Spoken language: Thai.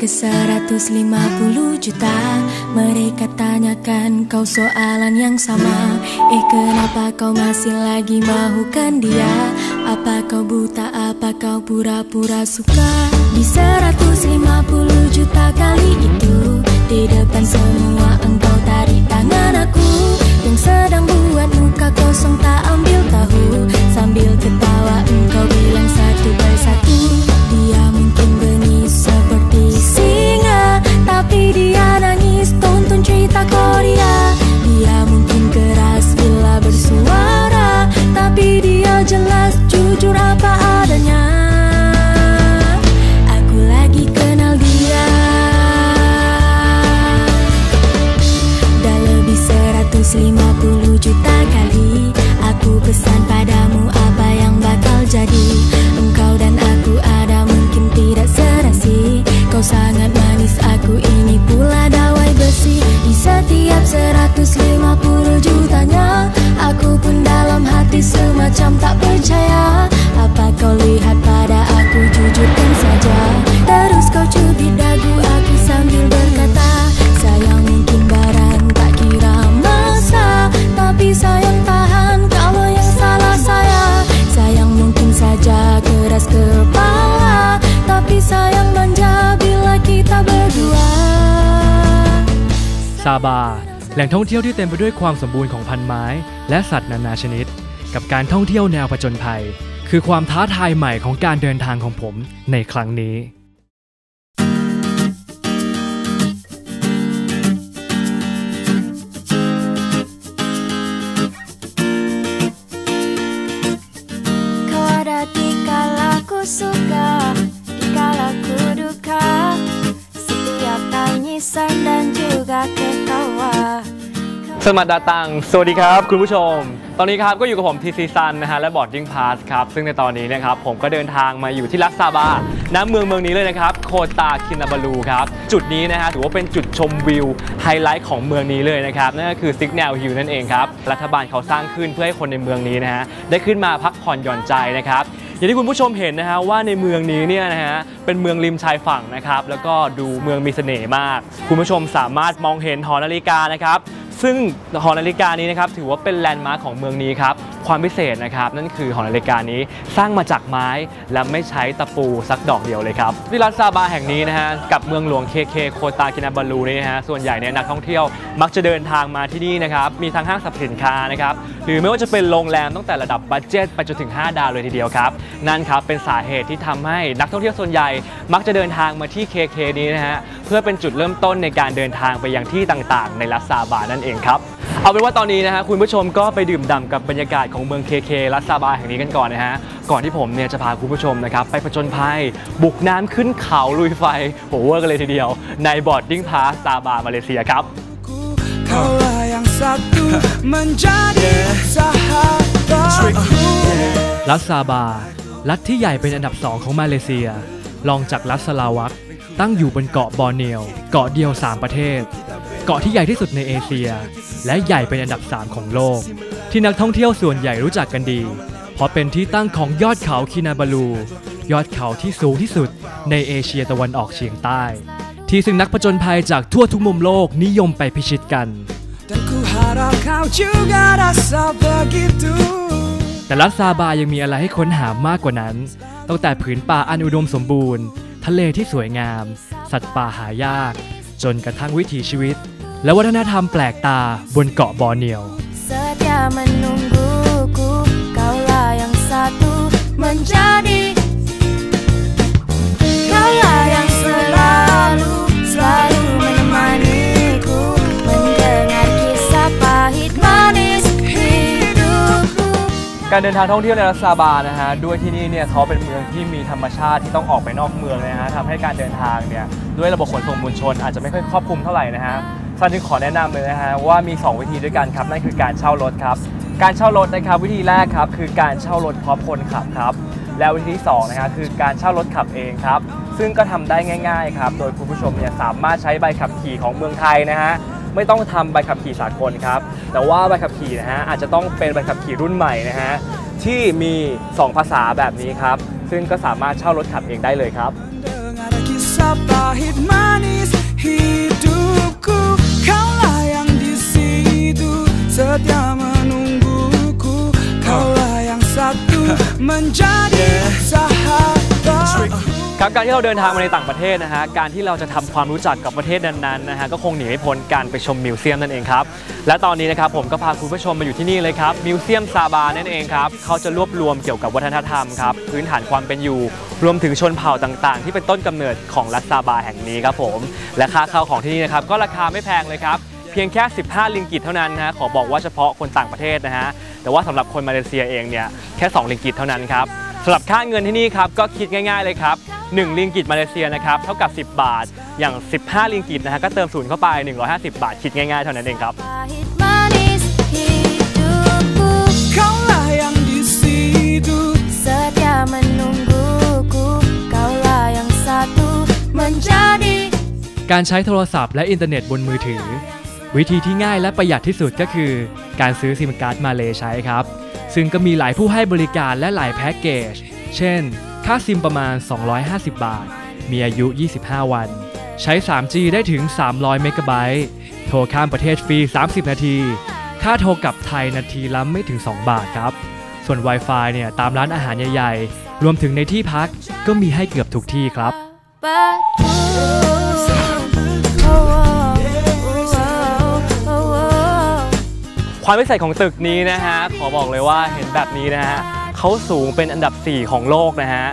ke 150 juta. Mereka tanyakan kau soalan yang sama. Eh kenapa kau masih lagi mahukan dia? Apa kau buta, apa kau pura-pura suka? Di 150 juta kali itu Di depan semua engkau าบา แหล่งท่องเที่ยวที่เต็มไปด้วยความสมบูรณ์ของพันไม้ และสัตว์นานาชนิด กับการท่องเที่ยวแนวผจญภัย คือความท้าทายใหม่ของการเดินทางของผมในครั้งนี้ มัดดาตัง สวัสดีครับคุณผู้ชม ตอนนี้ครับก็อยู่กับผมทีซีซันนะฮะและบอร์ดดิ้งพาสครับ ซึ่งในตอนนี้นะครับผมก็เดินทางมาอยู่ที่ลักซาบาน้ำเมืองเมืองนี้เลยนะครับ โคตาคินาบาลูครับ จุดนี้นะฮะถือว่าเป็นจุดชมวิว ไฮไลท์ของเมืองนี้เลยนะครับ นั่นก็คือซิกแนลฮิลนั่นเองครับ รัฐบาลเขาสร้างขึ้นเพื่อให้คนในเมืองนี้นะฮะได้ขึ้นมาพักผ่อนหย่อนใจนะครับอย่างที่คุณผู้ชมเห็นนะฮะว่าในเมืองนี้เนี่ยนะฮะเป็นเมืองริมชายฝั่งนะครับแล้วก็ดูเมืองมีเสน่ห์มาก คุณผู้ชมสามารถมองเห็นหอนาฬิกานะครับ ซึ่งหอนาฬิกานี้นะครับถือว่าเป็นแลนด์มาร์คของเมืองนี้ครับความพิเศษนะครับ นั่นคือหอนาฬิกานี้สร้างมาจากไม้และไม่ใช้ตะปูสักดอกเดียวเลยครับ ที่รัฐซาบาแห่งนี้นะฮะกับเมืองหลวงเคเคโคตาคินาบาลูนี่นะฮะส่วนใหญ่เนี่ยนักท่องเที่ยวมักจะเดินทางมาที่นี่นะครับมีทั้งห้างสรรพสินค้านะครับหรือไม่ว่าจะเป็นโรงแรมตั้งแต่ระดับบัตเจ็ตไปจนถึง 5 ดาวเลยทีเดียวครับนั่นครับเป็นสาเหตุที่ทำให้นักท่องเที่ยวส่วนใหญ่ มักจะเดินทางมาที่เคเคนี้นะฮะเพื่อเป็นจุดเริ่มต้นในการเดินทางไปยังที่ต่างๆ ในรัฐซาบานั่นเองครับเอาเป็นว่าตอนนี้นะฮะคุณผู้ชมก็ไปดื่มด่ำกับบรรยากาศของเมืองเคเครัฐซาบาแห่งนี้กันก่อนนะฮะ ก่อนที่ผมเนี่ยจะพาคุณผู้ชมนะครับไปผจญภัย บุกน้ำขึ้นเขาลุยไฟโหเวอร์กันเลยทีเดียว ในบอร์ดดิ้งพาสซาบามาเลเซียครับ Kaulah yang satu menjadi sahabatku รัฐซาบา รัฐที่ใหญ่เป็นอันดับสองของมาเลเซีย รองจากรัฐสลาวักตั้งอยู่บนเกาะบอร์เนียว เกาะเดียว 3 ประเทศ เกาะที่ใหญ่ที่สุดในเอเชีย และใหญ่เป็นอันดับ 3 ของโลก ที่นักท่องเที่ยวส่วนใหญ่รู้จักกันดี เพราะเป็นที่ตั้งของยอดเขาคินาบาลู ยอดเขาที่สูงที่สุดในเอเชียตะวันออกเฉียงใต้ ที่ซึ่งนักผจญภัยจากทั่วทุกมุมโลกนิยมไปพิชิตกัน Dan ku harap kau juga rasa begitu แต่รัฐซาบายังมีอะไรให้ค้นหามากกว่านั้น ตั้งแต่ผืนป่าอันอุดมสมบูรณ์ ทะเลที่สวยงาม สัตว์ป่าหายาก จนกระทั่งวิถีชีวิต และวัฒนธรรมแปลกตาบนเกาะบอร์เนียว Setia menungguku Kaulah yang satu menjadi Kaulah yang selalu Selalu menemaniku Mendengar kisah pahit manis hidupku การเดินทางท่องเที่ยวในรัฐซาบานะฮะ ด้วยที่นี่เนี่ยเขาเป็นเมืองที่มีธรรมชาติที่ต้องออกไปนอกเมืองนะฮะทำให้การเดินทางเนี่ย ด้วยระบบขนส่งมวลชนอาจจะไม่ค่อยครอบคลุมเท่าไหร่นะฮะ ซันจึงขอแนะนำเลยนะฮะว่ามี 2 วิธีด้วยกันครับนั่นคือการเช่ารถครับ การเช่ารถนะครับวิธีแรกครับคือการเช่ารถพร้อมคนขับครับและวิธีที่สองนะครับคือการเช่ารถขับเองครับ ซึ่งก็ทำได้ง่ายๆครับโดยคุณผู้ชมเนี่ยสามารถใช้ใบขับขี่ของเมืองไทยนะฮะไม่ต้องทำใบขับขี่สากลครับ แต่ว่าใบขับขี่นะฮะอาจจะต้องเป็นใบขับขี่รุ่นใหม่นะฮะที่มี 2 ภาษาแบบนี้ครับ ซึ่งก็สามารถเช่ารถขับเองได้เลยครับ menjadi sahabat ครับการที่เราเดินทางมาในต่างประเทศนะฮะการที่เราจะทำความรู้จักกับประเทศนั้นๆนะฮะก็คงหนีไม่พ้นการไปชมมิวเซียมนั่นเองครับและตอนนี้นะครับผมก็พาคุณผู้ชมมาอยู่ที่นี่เลยครับมิวเซียมซาบานั่นเองครับเขาจะรวบรวมเกี่ยวกับวัฒนธรรมครับพื้นฐานความเป็นอยู่ รวมถึงชนเผ่าต่างๆ ที่เป็นต้นกำเนิดของรัฐซาบาแห่งนี้ครับผมและค่าเข้าของที่นี่นะครับก็ราคาไม่แพงเลยครับ เพียงแค่ 15 ลิงกิตเท่านั้นนะฮะขอบอกว่าเฉพาะคนต่างประเทศนะฮะแต่ว่าสำหรับคนมาเลเซียเองเนี่ยแค่ 2 ลิงกิตเท่านั้นครับสำหรับค่าเงินที่นี่ครับก็คิดง่ายๆเลยครับ 1 ลิงกิตมาเลเซียนะครับเท่ากับ 10 บาท อย่าง 15 ลิงกิตนะฮะก็เติมศูนย์เข้าไป 150 บาท คิดง่ายๆเท่านั้นเองครับ manis hidupku Kaulah yang di situ Setia menungguku Kaulah yang satu menjadi การใช้โทรศัพท์และอินเทอร์เน็ตบนมือถือ วิธีที่ง่ายและประหยัดที่สุดก็คือ การซื้อซิมการ์ดมาเลใช้ครับ ซึ่งก็มีหลายผู้ให้บริการและหลายแพ็กเกจ เช่น ค่าซิมประมาณ 250 บาท มีอายุ 25 วัน ใช้ 3G ได้ถึง 300 เมกะไบต์ โทรข้ามประเทศฟรี 30 นาที ค่าโทรกลับไทยนาทีละไม่ถึง 2 บาทครับ ส่วน Wi-Fi เนี่ยตามร้านอาหารใหญ่ๆ รวมถึงในที่พักก็มีให้เกือบทุกที่ครับ ความพิเศษของตึกนี้นะฮะ ขอบอกเลยว่าเห็นแบบนี้นะฮะเขาสูงเป็นอันดับ 4 ของโลกนะฮะ